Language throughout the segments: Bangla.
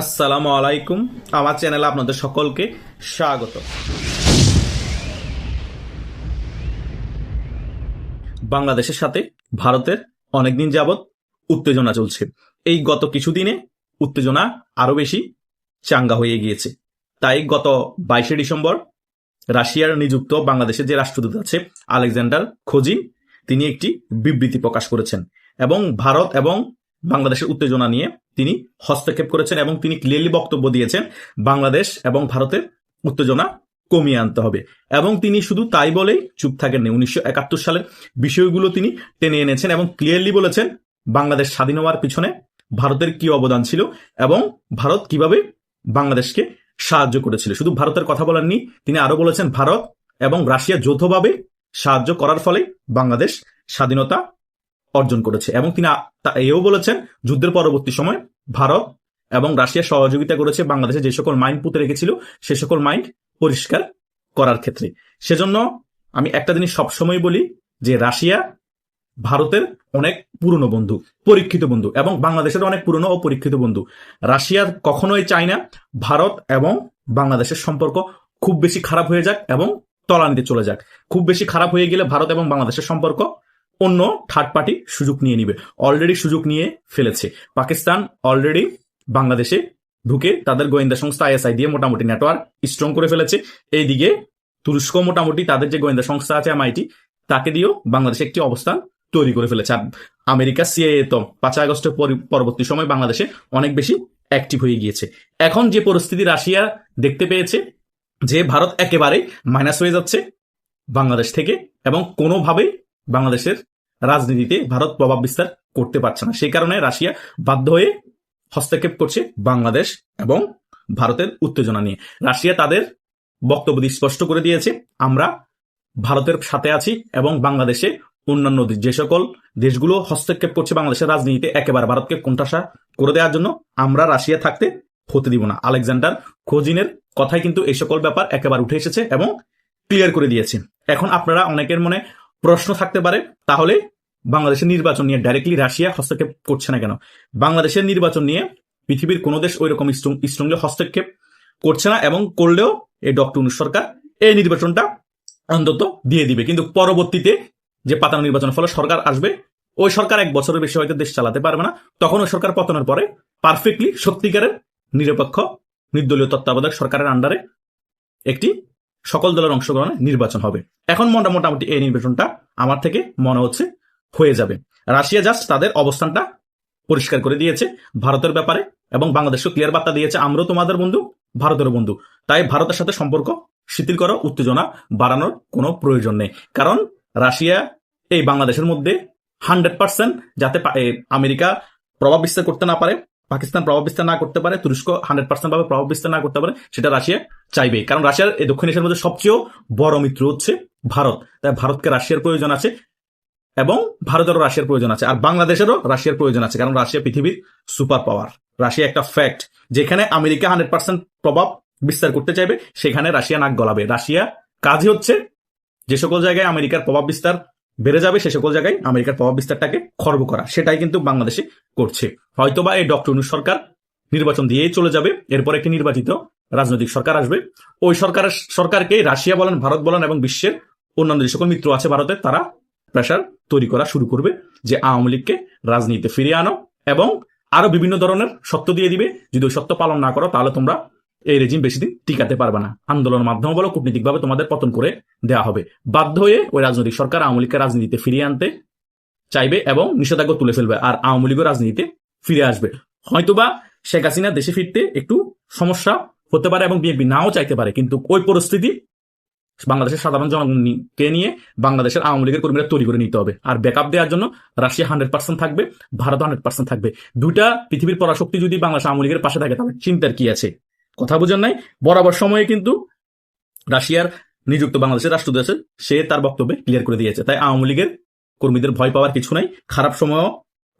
আসসালামু আলাইকুম। আমার চ্যানেলে আপনাদের সকলকে স্বাগত। বাংলাদেশের সাথে ভারতের অনেকদিন যাবৎ উত্তেজনা চলছে। এই গত কিছুদিনে উত্তেজনা আরও বেশি চাঙ্গা হয়ে গিয়েছে। তাই গত বাইশে ডিসেম্বর রাশিয়ার নিযুক্ত বাংলাদেশের যে রাষ্ট্রদূত আছে, আলেকজান্ডার খোজিন, তিনি একটি বিবৃতি প্রকাশ করেছেন। এবং ভারত এবং বাংলাদেশের উত্তেজনা নিয়ে তিনি হস্তক্ষেপ করেছেন এবং তিনি ক্লিয়ারলি বক্তব্য দিয়েছেন, বাংলাদেশ এবং ভারতের উত্তেজনা কমিয়ে আনতে হবে। এবং তিনি শুধু তাই বলেই চুপ থাকেননি, উনিশশো একাত্তর সালের বিষয়গুলো তিনি টেনে এনেছেন এবং ক্লিয়ারলি বলেছেন বাংলাদেশ স্বাধীন হওয়ার পিছনে ভারতের কি অবদান ছিল এবং ভারত কীভাবে বাংলাদেশকে সাহায্য করেছিল। শুধু ভারতের কথা বলেননি, তিনি আরও বলেছেন, ভারত এবং রাশিয়া যৌথভাবে সাহায্য করার ফলে বাংলাদেশ স্বাধীনতা অর্জন করেছে। এবং তিনি এও বলেছেন, যুদ্ধের পরবর্তী সময় ভারত এবং রাশিয়া সহযোগিতা করেছে বাংলাদেশে যে সকল মাইন্ড পুঁতে রেখেছিল, সে সকল মাইন পরিষ্কার করার ক্ষেত্রে। সেজন্য আমি একটা জিনিস সবসময় বলি, যে রাশিয়া ভারতের অনেক পুরনো বন্ধু, পরীক্ষিত বন্ধু, এবং বাংলাদেশের অনেক পুরনো ও পরীক্ষিত বন্ধু। রাশিয়ার কখনোই চায় না ভারত এবং বাংলাদেশের সম্পর্ক খুব বেশি খারাপ হয়ে যাক এবং তলানিতে চলে যাক। খুব বেশি খারাপ হয়ে গেলে ভারত এবং বাংলাদেশের সম্পর্ক অন্য থার্ড পার্টি সুযোগ নিয়ে নিবে। অলরেডি সুযোগ নিয়ে ফেলেছে। পাকিস্তান অলরেডি বাংলাদেশে ঢুকে তাদের গোয়েন্দা সংস্থা আইএসআই দিয়ে মোটামুটি নেটওয়ার্ক স্ট্রং করে ফেলেছে। এইদিকে তুরস্ক মোটামুটি তাদের যে গোয়েন্দা সংস্থা আছে এমআইটি তাকে দিয়েও বাংলাদেশে একটি অবস্থান তৈরি করে ফেলেছে। আর আমেরিকা সিআইএ তো পাঁচ আগস্টের পরি- পরবর্তী সময় বাংলাদেশে অনেক বেশি অ্যাক্টিভ হয়ে গিয়েছে। এখন যে পরিস্থিতি রাশিয়া দেখতে পেয়েছে, যে ভারত একেবারে মাইনাস হয়ে যাচ্ছে বাংলাদেশ থেকে এবং কোনোভাবেই বাংলাদেশের রাজনীতিতে ভারত প্রভাব বিস্তার করতে পারছে না। সেই কারণে রাশিয়া বাধ্য হয়ে হস্তক্ষেপ করছে বাংলাদেশ এবং ভারতের উত্তেজনা নিয়ে। রাশিয়া তাদের বক্তব্য স্পষ্ট করে দিয়েছে, আমরা ভারতের সাথে আছি এবং বাংলাদেশে অন্যান্য যে সকল দেশগুলো হস্তক্ষেপ করছে বাংলাদেশের রাজনীতিতে, একেবারে ভারতকে কোণঠাসা করে দেওয়ার জন্য আমরা রাশিয়া থাকতে হতে দিব না। আলেকজান্ডার খোজিনের কথাই কিন্তু এই সকল ব্যাপার একেবারে উঠে এসেছে এবং ক্লিয়ার করে দিয়েছে। এখন আপনারা অনেকের মনে প্রশ্ন থাকতে পারে, তাহলে বাংলাদেশের নির্বাচন নিয়ে ডাইরেক্টলি রাশিয়া হস্তক্ষেপ করছে না কেন? বাংলাদেশের নির্বাচন নিয়ে পৃথিবীর কোনো দেশ ওই রকম স্ট্রংলি হস্তক্ষেপ করছে না এবং করলেও এই ডক্টর সরকার এই নির্বাচনটা অন্তত দিয়ে দিবে। কিন্তু পরবর্তীতে যে পাতানো নির্বাচনের ফলে সরকার আসবে, ওই সরকার এক বছরের বেশি হয়তো দেশ চালাতে পারবে না। তখন ওই সরকার পতনের পরে পারফেক্টলি সত্যিকারের নিরপেক্ষ নির্দলীয় তত্ত্বাবধায়ক সরকারের আন্ডারে একটি সকল দলের অংশগ্রহণে নির্বাচন হবে। এখন মোটা মোটামুটি এই নির্বাচনটা আমার থেকে মনে হচ্ছে হয়ে যাবে। রাশিয়া জাস্ট তাদের অবস্থানটা পরিষ্কার করে দিয়েছে ভারতের ব্যাপারে এবং বাংলাদেশকে ক্লিয়ার বার্তা দিয়েছে, আমরাও তোমাদের বন্ধু ভারতের বন্ধু। তাই ভারতের সাথে সম্পর্ক শিথিল করো, উত্তেজনা বাড়ানোর কোনো প্রয়োজন নেই। কারণ রাশিয়া এই বাংলাদেশের মধ্যে হান্ড্রেড পার্সেন্ট যাতে আমেরিকা প্রভাব বিস্তার করতে না পারে পাকিস্তান প্রভাব বিস্তার না করতে পারে, তুরস্ক হান্ড্রেড পার্সেন্ট ভাবে প্রভাব বিস্তার না করতে পারে, সেটা রাশিয়া চাইবে কারণ রাশিয়ার এই দক্ষিণ এশিয়ার মধ্যে সবচেয়ে বড় মিত্র হচ্ছে ভারত। তাই ভারতকে রাশিয়ার প্রয়োজন আছে এবং ভারতেরও রাশিয়ার প্রয়োজন আছে, আর বাংলাদেশেরও রাশিয়ার প্রয়োজন আছে, কারণ রাশিয়া পৃথিবীর সুপার পাওয়ার রাশিয়া একটা ফ্যাক্ট যেখানে আমেরিকা হান্ড্রেড পার্সেন্ট প্রভাব বিস্তার করতে চাইবে, সেখানে রাশিয়া নাক গলাবে। রাশিয়া কাজই হচ্ছে যে সকল জায়গায় আমেরিকার প্রভাব বিস্তার বেড়ে যাবে সে সকল জায়গায় আমেরিকার প্রভাব বিস্তারটাকে খর্ব করা। সেটাই কিন্তু বাংলাদেশে করছে। হয়তোবা এই ডক্টর সরকার নির্বাচন দিয়েই চলে যাবে, এরপর একটি নির্বাচিত রাজনৈতিক সরকার আসবে। ওই সরকারের সরকারকে রাশিয়া বলেন, ভারত বলেন এবং বিশ্বের অন্যান্য যে সকল মিত্র আছে ভারতের, তারা প্রেশার তৈরি করা শুরু করবে যে আওয়ামী লীগকে রাজনীতিতে ফিরিয়ে আনো এবং আরও বিভিন্ন ধরনের সত্য দিয়ে দিবে। যদি ওই সত্য পালন না করো, তাহলে তোমরা এই রেজিম বেশি দিন টিকাতে পারবে না। আন্দোলনের মাধ্যমে বলো, কূটনীতিকভাবে তোমাদের পতন করে দেওয়া হবে। বাধ্য হয়ে ওই রাজনৈতিক সরকার আওয়ামী লীগকে রাজনীতিতে ফিরিয়ে আনতে চাইবে এবং নিষেধাজ্ঞা তুলে ফেলবে আর আওয়ামী লীগও রাজনীতিতে ফিরে আসবে। হয়তোবা শেখ হাসিনা দেশে ফিরতে একটু সমস্যা হতে পারে এবং বিএনপি নাও চাইতে পারে, কিন্তু ওই পরিস্থিতি বাংলাদেশের সাধারণ জনগণকে নিয়ে বাংলাদেশের আওয়ামী লীগের কর্মীরা তৈরি করে নিতে হবে। আর ব্যাকআপ দেওয়ার জন্য রাশিয়া হান্ড্রেড পার্সেন্ট থাকবে, ভারত হান্ড্রেড পার্সেন্ট থাকবে। দুইটা পৃথিবীর পরাশক্তি যদি বাংলাদেশ আওয়ামী লীগের পাশে থাকে, তাহলে চিন্তার কি আছে? কথা বুঝেন নাই? বরাবর সময়ে কিন্তু রাশিয়ার নিযুক্ত বাংলাদেশের রাষ্ট্রদূত সে তার বক্তব্যে ক্লিয়ার করে দিয়েছে। তাই আওয়ামী লীগের কর্মীদের ভয় পাওয়ার কিছু নাই। খারাপ সময়ও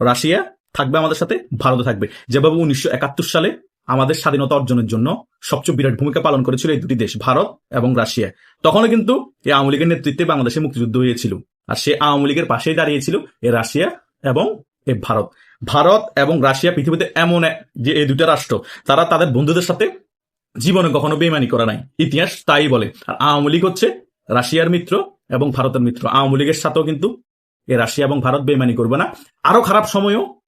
রাশিয়া থাকবে আমাদের সাথে ভারত থাকবে। যেভাবে উনিশশো একাত্তর সালে আমাদের স্বাধীনতা অর্জনের জন্য সবচেয়ে বিরাট ভূমিকা পালন করেছিল এই দুটি দেশ, ভারত এবং রাশিয়া। তখনও কিন্তু এই আওয়ামী লীগের নেতৃত্বে বাংলাদেশে মুক্তিযুদ্ধ হয়েছিল। আর সে আওয়ামী লীগের পাশেই দাঁড়িয়েছিল এ রাশিয়া এবং এ ভারত। ভারত এবং রাশিয়া পৃথিবীতে এমন যে এই দুটা রাষ্ট্র, তারা তাদের বন্ধুদের সাথে জীবনে কখনো বেমানি করা নাই। ইতিহাস তাই বলে। আর আওয়ামী লীগ হচ্ছে রাশিয়ার মিত্র এবং ভারতের মিত্র। আওয়ামী লীগের সাথেও কিন্তু এ রাশিয়া এবং ভারত বেমানি করবে না। আরও খারাপ সময়ও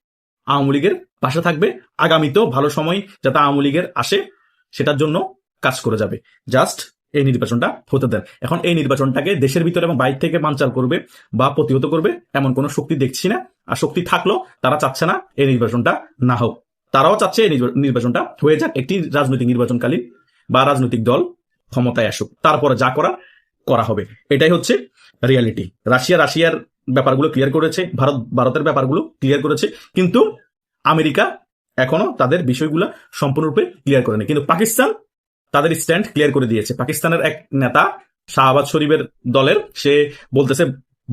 আওয়ামী লীগের পাশে থাকবে। আগামীতেও ভালো সময় যাতে আওয়ামী লীগের আসে, সেটার জন্য কাজ করে যাবে। জাস্ট এই নির্বাচনটা হতে দেন। এখন এই নির্বাচনটাকে দেশের ভিতরে এবং বাইর থেকে বানচাল করবে বা প্রতিহত করবে, এমন কোনো শক্তি দেখছি না। আর শক্তি থাকলেও তারা চাচ্ছে না এই নির্বাচনটা না হোক। তারাও চাচ্ছে এই নির্বাচনটা। হয়ে যাক, একটি রাজনৈতিক নির্বাচনকালীন বা রাজনৈতিক দল ক্ষমতায় আসুক। তারপরে যা করা করা হবে। এটাই হচ্ছে রিয়ালিটি রাশিয়া, রাশিয়ার ব্যাপারগুলো ক্লিয়ার করেছে, ভারত, ভারতের ব্যাপারগুলো ক্লিয়ার করেছে, কিন্তু আমেরিকা এখনও তাদের বিষয়গুলো সম্পূর্ণরূপে ক্লিয়ার করেনি। কিন্তু পাকিস্তান তাদের স্ট্যান্ড ক্লিয়ার করে দিয়েছে। পাকিস্তানের এক নেতা শাহবাজ শরীফের দলের, সে বলতেছে,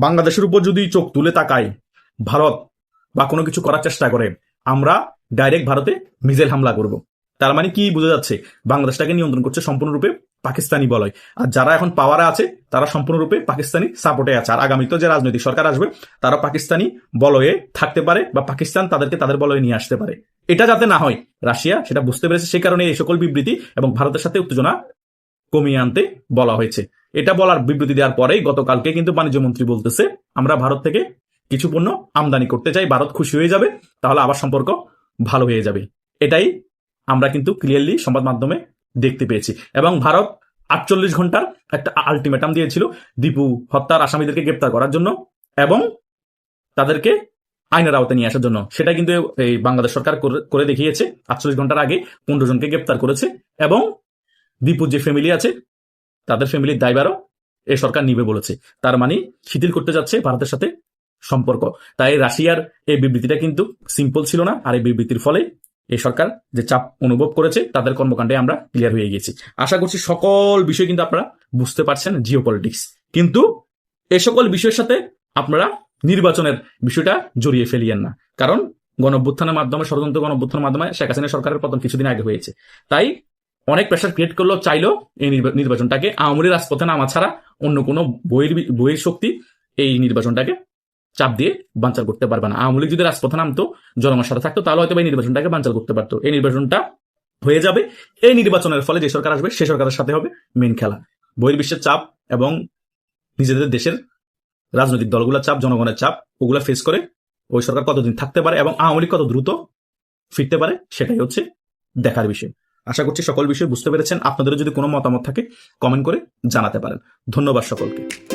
বাংলাদেশের উপর যদি চোখ তুলে তাকায় ভারত বা কোনো কিছু করার চেষ্টা করে, আমরা ডাইরেক্ট ভারতে মিসাইল হামলা করব। তার মানে কি বোঝা যাচ্ছে? বাংলাদেশটাকে নিয়ন্ত্রণ করছে সম্পূর্ণরূপে পাকিস্তানি বলয়। আর যারা এখন পাওয়ারে আছে, তারা সম্পূর্ণরূপে পাকিস্তানি সাপোর্টে আছে। আর আগামীতে যে রাজনৈতিক সরকার আসবে, তারা পাকিস্তানি বলয়ে থাকতে পারে বা পাকিস্তান তাদেরকে তাদের বলয়ে নিয়ে আসতে পারে। এটা যাতে না হয়, রাশিয়া সেটা বুঝতে পেরেছে। সেই কারণে এই সকল বিবৃতি এবং ভারতের সাথে উত্তেজনা কমিয়ে আনতে বলা হয়েছে। এটা বলার বিবৃতি দেওয়ার পরেই গতকালকে কিন্তু বাণিজ্য মন্ত্রী বলতেছে, আমরা ভারত থেকে কিছু পণ্য আমদানি করতে চাই, ভারত খুশি হয়ে যাবে, তাহলে আবার সম্পর্ক ভালো হয়ে যাবে। এটাই আমরা কিন্তু ক্লিয়ারলি সংবাদ মাধ্যমে দেখতে পেয়েছি। এবং ভারত আটচল্লিশ ঘণ্টার একটা আলটিমেটাম দিয়েছিল, দীপু হত্যার আসামিদেরকে গ্রেপ্তার করার জন্য এবং তাদেরকে আইনের আওতায় নিয়ে আসার জন্য। সেটা কিন্তু এই বাংলাদেশ সরকার করে- দেখিয়েছে। আটচল্লিশ ঘণ্টার আগে পনেরো জনকে গ্রেপ্তার করেছে এবং দীপুর যে ফ্যামিলি আছে, তাদের ফ্যামিলির দায়বারও এ সরকার নিবে বলেছে। তার মানে শিথিল করতে যাচ্ছে ভারতের সাথে সম্পর্ক। তাই রাশিয়ার এই বিবৃতিটা কিন্তু সিম্পল ছিল না, আর এই বিবৃতির ফলে এই সরকার যে চাপ অনুভব করেছে, তাদের কর্মকাণ্ডে আমরা ক্লিয়ার হয়ে গেছি আশা করছি সকল বিষয় কিন্তু আপনারা বুঝতে পারছেন জিও পলিটিক্স কিন্তু এ সকল বিষয়ের সাথে আপনারা নির্বাচনের বিষয়টা জড়িয়ে ফেলিয়েন না। কারণ গণঅভ্যুত্থানের মাধ্যমে, ষড়যন্ত্র গণঅভ্যুত্থানের মাধ্যমে শেখ হাসিনা সরকারের পতন কিছুদিন আগে হয়েছে। তাই অনেক প্রেশার ক্রিয়েট করলেও চাইলেও এই নির্বা- নির্বাচনটাকে আওয়ামী রাজপথে নামা ছাড়া অন্য কোনো বইয়ের বইয়ের শক্তি এই নির্বাচনটাকে চাপ দিয়ে বানচাল করতে পারবে না। আওয়ামী লীগ যদি রাজপথে নামতো, জনগণের সাথে থাকতো, তাহলে হয়তো এই নির্বাচনটাকে বানচাল করতে পারতো। এই নির্বাচনটা হয়ে যাবে। এই নির্বাচনের ফলে যে সরকার আসবে, সে সরকারের সাথে হবে মেন খেলা। বহির্বিশ্বের চাপ এবং নিজেদের দেশের রাজনৈতিক দলগুলোর চাপ, জনগণের চাপ, ওগুলো ফেস করে ওই সরকার কতদিন থাকতে পারে এবং আওয়ামী লীগ কত দ্রুত ফিরতে পারে, সেটাই হচ্ছে দেখার বিষয়। আশা করছি সকল বিষয় বুঝতে পেরেছেন। আপনাদেরও যদি কোনো মতামত থাকে কমেন্ট করে জানাতে পারেন। ধন্যবাদ সকলকে।